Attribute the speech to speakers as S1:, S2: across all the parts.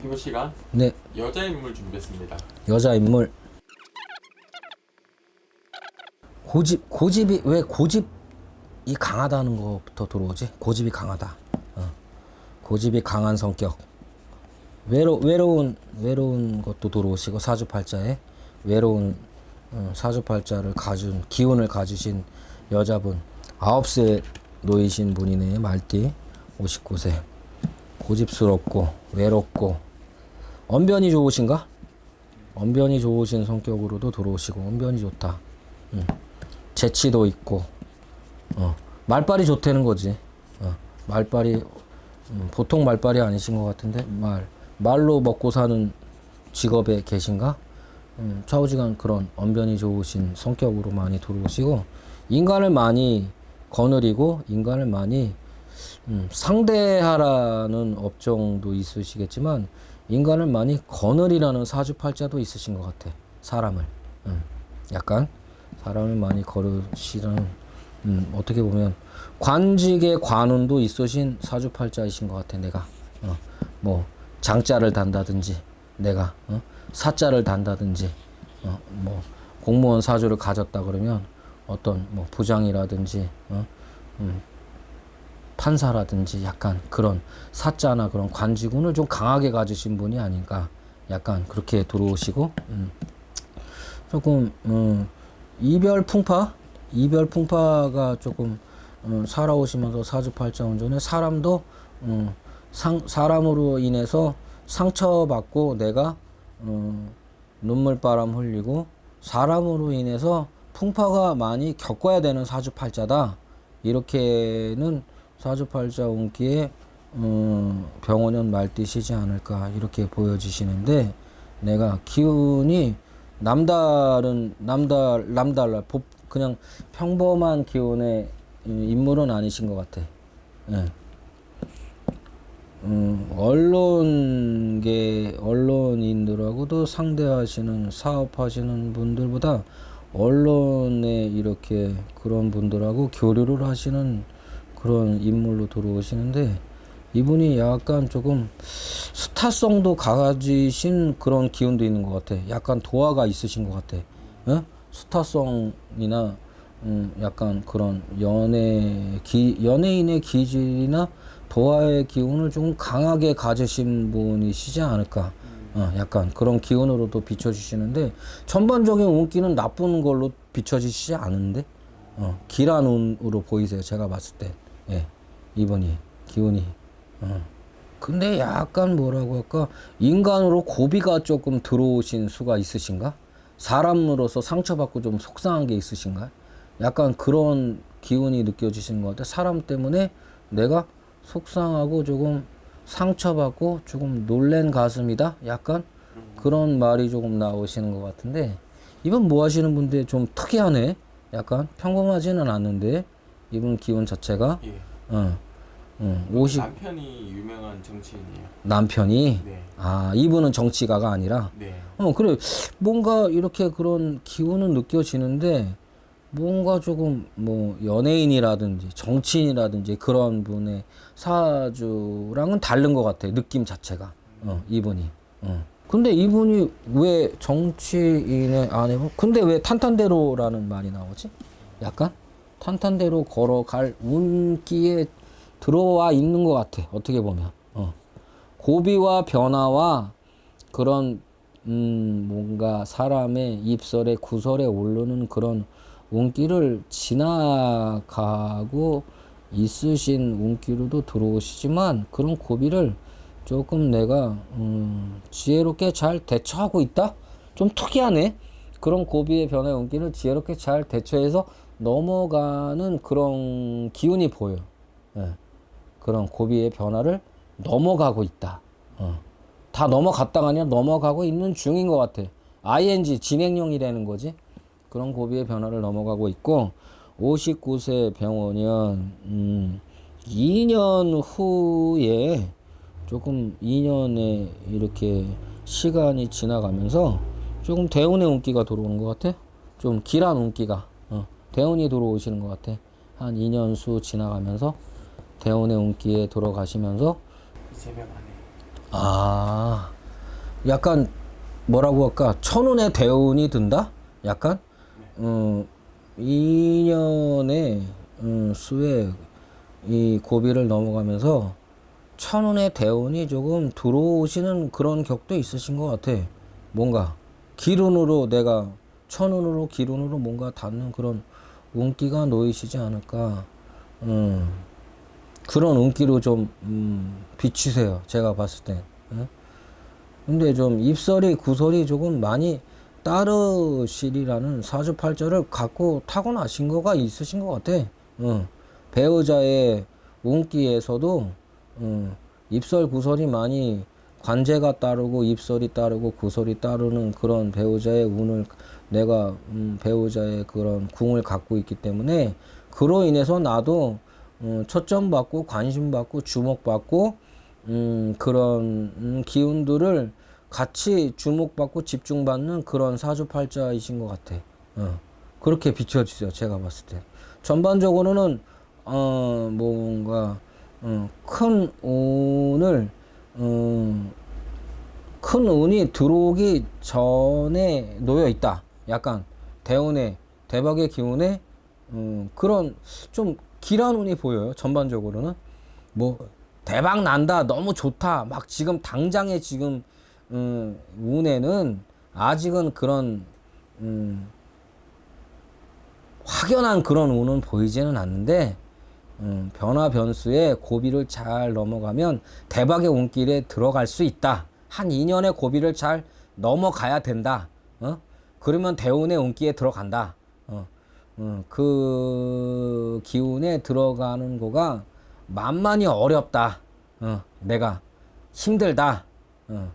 S1: 피부 시간
S2: 네,
S1: 여자 인물 준비했습니다.
S2: 여자 인물. 고집, 고집이, 왜 고집이 강하다는 것부터 들어오지? 고집이 강하다. 어. 고집이 강한 성격. 외로, 외로운, 외로운 것도 들어오시고, 사주팔자에 외로운 어, 사주팔자를 가진, 기운을 가지신 여자분. 아홉 세 노이신 분이네, 말띠. 59세. 고집스럽고, 외롭고, 언변이 좋으신가? 언변이 좋으신 성격으로도 들어오시고 언변이 좋다. 음. 재치도 있고 어. 말빨이 좋다는 거지. 어. 말빨이 음, 보통 말빨이 아니신 것 같은데 말 말로 먹고 사는 직업에 계신가? 음, 좌우지간 그런 언변이 좋으신 성격으로 많이 들어오시고 인간을 많이 거느리고 인간을 많이 음, 상대하라는 업종도 있으시겠지만 인간을 많이 거느리라는 사주팔자도 있으신 것 같아 사람을 음, 약간 사람을 많이 거르시는 음, 어떻게 보면 관직의 관운도 있으신 사주팔자이신 것 같아 내가 어, 뭐 장자를 단다든지 내가 어? 사자를 단다든지 어, 뭐 공무원 사주를 가졌다 그러면 어떤 뭐 부장이라든지 어? 음, 판사라든지 약간 그런 사자나 그런 관직운을 좀 강하게 가지신 분이 아닌가 약간 그렇게 들어오시고 음. 조금 음, 이별 풍파 이별 풍파가 조금 음, 살아오시면서 사주팔자 운전에 사람도 음, 상, 사람으로 인해서 상처받고 내가 음, 눈물바람 흘리고 사람으로 인해서 풍파가 많이 겪어야 되는 사주팔자다 이렇게는 사주팔자 운기에 음, 병원연 말띠시지 않을까 이렇게 보여지시는데 내가 기운이 남다른 남달 남달라 보- 그냥 평범한 기운의 음, 인물은 아니신 것 같아. 예. 음, 언론계 언론인들하고도 상대하시는 사업하시는 분들보다 언론에 이렇게 그런 분들하고 교류를 하시는 그런 인물로 들어오시는데 이분이 약간 조금 스타성도 가지신 그런 기운도 있는 것 같아. 약간 도화가 있으신 것 같아. 어? 스타성이나 음, 약간 그런 연애 기 연예인의 기질이나 도화의 기운을 좀 강하게 가지신 분이시지 않을까. 어, 약간 그런 기운으로도 비춰주시는데 전반적인 운기는 나쁜 걸로 비춰지시지 않은데 어, 길한 운으로 보이세요. 제가 봤을 때 예, 이분이 기운이. 어. 근데 약간 뭐라고 할까 인간으로 고비가 조금 들어오신 수가 있으신가? 사람으로서 상처받고 좀 속상한 게 있으신가? 약간 그런 기운이 느껴지시는 것 같아. 사람 때문에 내가 속상하고 조금 상처받고 조금 놀란 가슴이다. 약간 그런 말이 조금 나오시는 것 같은데 이분 뭐 하시는 분인데 좀 특이하네. 약간 평범하지는 않는데 이분 기운 자체가?
S1: 예.
S2: 어, 어, 50
S1: 남편이 유명한 정치인이에요.
S2: 남편이?
S1: 네.
S2: 아 이분은 정치가가 아니라?
S1: 네.
S2: 어 그래. 뭔가 이렇게 그런 기운은 느껴지는데 뭔가 조금 뭐 연예인이라든지 정치인이라든지 그런 분의 사주랑은 다른 것 같아 느낌 자체가. 어 이분이. 어. 근데 이분이 왜 정치인의 아내 근데 왜 탄탄대로라는 말이 나오지? 약간 탄탄대로 걸어갈 운기에 들어와 있는 것 같아 어떻게 보면. 어. 고비와 변화와 그런 음 뭔가 사람의 입설에 구설에 오르는 그런 운기를 지나가고 있으신 운기로도 들어오시지만 그런 고비를 조금 내가 음 지혜롭게 잘 대처하고 있다? 좀 특이하네. 그런 고비의 변화의 운기를 지혜롭게 잘 대처해서 넘어가는 그런 기운이 보여 예. 그런 고비의 변화를 넘어가고 있다. 어. 다 넘어갔다가 아니라 넘어가고 있는 중인 것 같아. ing 진행형이라는 거지. 그런 고비의 변화를 넘어가고 있고 59세 병원년 음, 2년 후에 조금 2년에 이렇게 시간이 지나가면서 조금 대운의 운기가 들어오는 것 같아. 좀 길한 운기가 어, 대운이 들어오시는 것 같아. 한 2년 수 지나가면서 대운의 운기에
S1: 이재명 아내.
S2: 아 약간 뭐라고 할까? 천운의 대운이 든다? 약간? 어 2년의 음, 수에 이 고비를 넘어가면서 천운의 대운이 조금 들어오시는 그런 격도 있으신 것 같아. 뭔가 기운으로 내가 천운으로 기운으로 뭔가 닿는 그런 운기가 놓이시지 않을까 음, 그런 운기로 좀 음, 비추세요 제가 봤을 때 예? 근데 좀 입설이 구설이 조금 많이 따르시리라는 사주팔자를 갖고 타고나신 거가 있으신 것 같아. 응. 배우자의 운기에서도 응. 입설 구설이 많이 관제가 따르고 입설이 따르고 구설이 따르는 그런 배우자의 운을 내가 음, 배우자의 그런 궁을 갖고 있기 때문에 그로 인해서 나도 음, 초점 받고 관심 받고 주목 받고 음, 그런 음, 기운들을 같이 주목받고 집중받는 그런 사주팔자이신 것 같아. 어. 그렇게 비춰주세요. 제가 봤을 때. 전반적으로는 어, 뭔가 어, 큰 운을 음, 큰 운이 들어오기 전에 놓여 있다. 약간 대운의 대박의 기운에 음, 그런 좀 길한 운이 보여요. 전반적으로는 뭐 대박 난다, 너무 좋다, 막 지금 당장에 지금 음, 운에는 아직은 그런 음, 확연한 그런 운은 보이지는 않는데 음, 변화 변수에 고비를 잘 넘어가면 대박의 운길에 들어갈 수 있다. 한 2년의 고비를 잘 넘어가야 된다. 어? 그러면 대운의 운기에 들어간다. 어. 어, 그 기운에 들어가는 거가 만만히 어렵다. 어, 내가 힘들다. 어.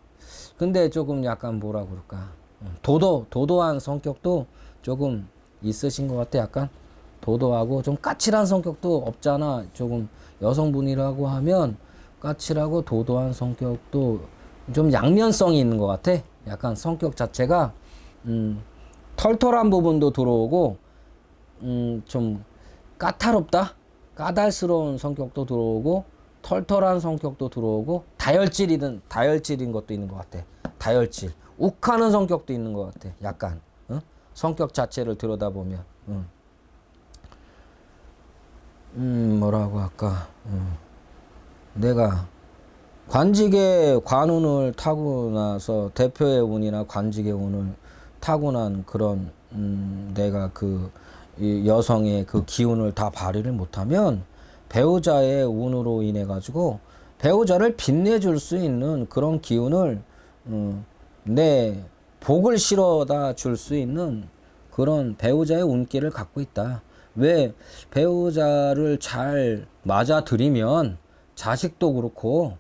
S2: 근데 조금 약간 뭐라 그럴까. 어, 도도, 도도한 성격도 조금 있으신 것 같아. 약간 도도하고 좀 까칠한 성격도 없잖아. 조금 여성분이라고 하면 까칠하고 도도한 성격도 좀 양면성이 있는 것 같아. 약간 성격 자체가 음, 털털한 부분도 들어오고 음, 좀 까탈없다, 까달스러운 성격도 들어오고 털털한 성격도 들어오고 다혈질이든 다혈질인 것도 있는 것 같아. 다혈질, 욱하는 성격도 있는 것 같아. 약간 어? 성격 자체를 들여다보면. 음. 음, 뭐라고 할까. 음. 내가 관직의 관운을 타고 나서 대표의 운이나 관직의 운을 타고난 그런 음, 내가 그이 여성의 그 기운을 다 발휘를 못하면 배우자의 운으로 인해 가지고 배우자를 빛내줄 수 있는 그런 기운을 음, 내 복을 실어다 줄 수 있는 그런 배우자의 운기를 갖고 있다. 왜 배우자를 잘 맞아들이면 자식도 그렇고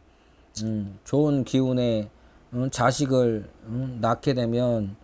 S2: 음, 좋은 기운의 음, 자식을 음, 낳게 되면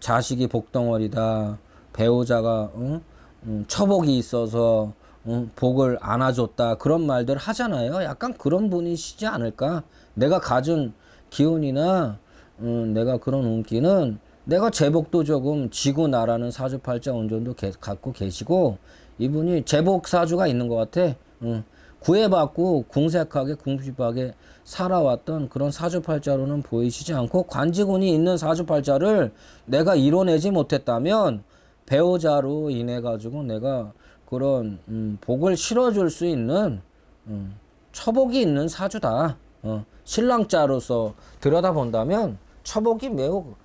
S2: 자식이 복덩어리다. 배우자가 음, 음, 처복이 있어서 음, 복을 안아줬다. 그런 말들 하잖아요. 약간 그런 분이시지 않을까? 내가 가진 기운이나 음, 내가 그런 운기는 내가 제복도 조금 지고 나라는 사주팔자 운전도 개- 갖고 계시고 이분이 제복 사주가 있는 것 같아. 음, 구애받고 궁색하게 궁핍하게 살아왔던 그런 사주팔자로는 보이시지 않고 관직운이 있는 사주팔자를 내가 이뤄내지 못했다면 배우자로 인해 가지고 내가 그런 음, 복을 실어줄 수 있는 음, 처복이 있는 사주다. 어, 신랑자로서 들여다본다면 처복이 매우 어,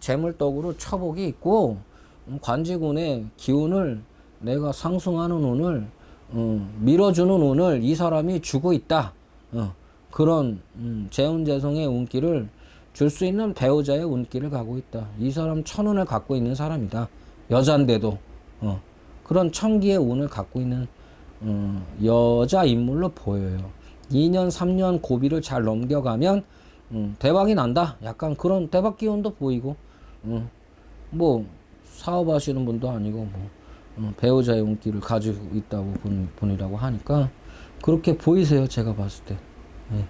S2: 재물떡으로 처복이 있고 음, 관직운의 기운을 내가 상승하는 운을 음, 밀어주는 운을 이 사람이 주고 있다. 어, 그런 음, 재운재성의 운기를 줄 수 있는 배우자의 운기를 가고 있다. 이 사람 천운을 갖고 있는 사람이다. 여잔데도 어, 그런 천기의 운을 갖고 있는 음, 여자 인물로 보여요. 2년, 3년 고비를 잘 넘겨가면 음, 대박이 난다. 약간 그런 대박 기운도 보이고 음, 뭐 사업하시는 분도 아니고 뭐 음, 배우자의 운기를 가지고 있다고 분, 분이라고 하니까 그렇게 보이세요. 제가 봤을 때. 예.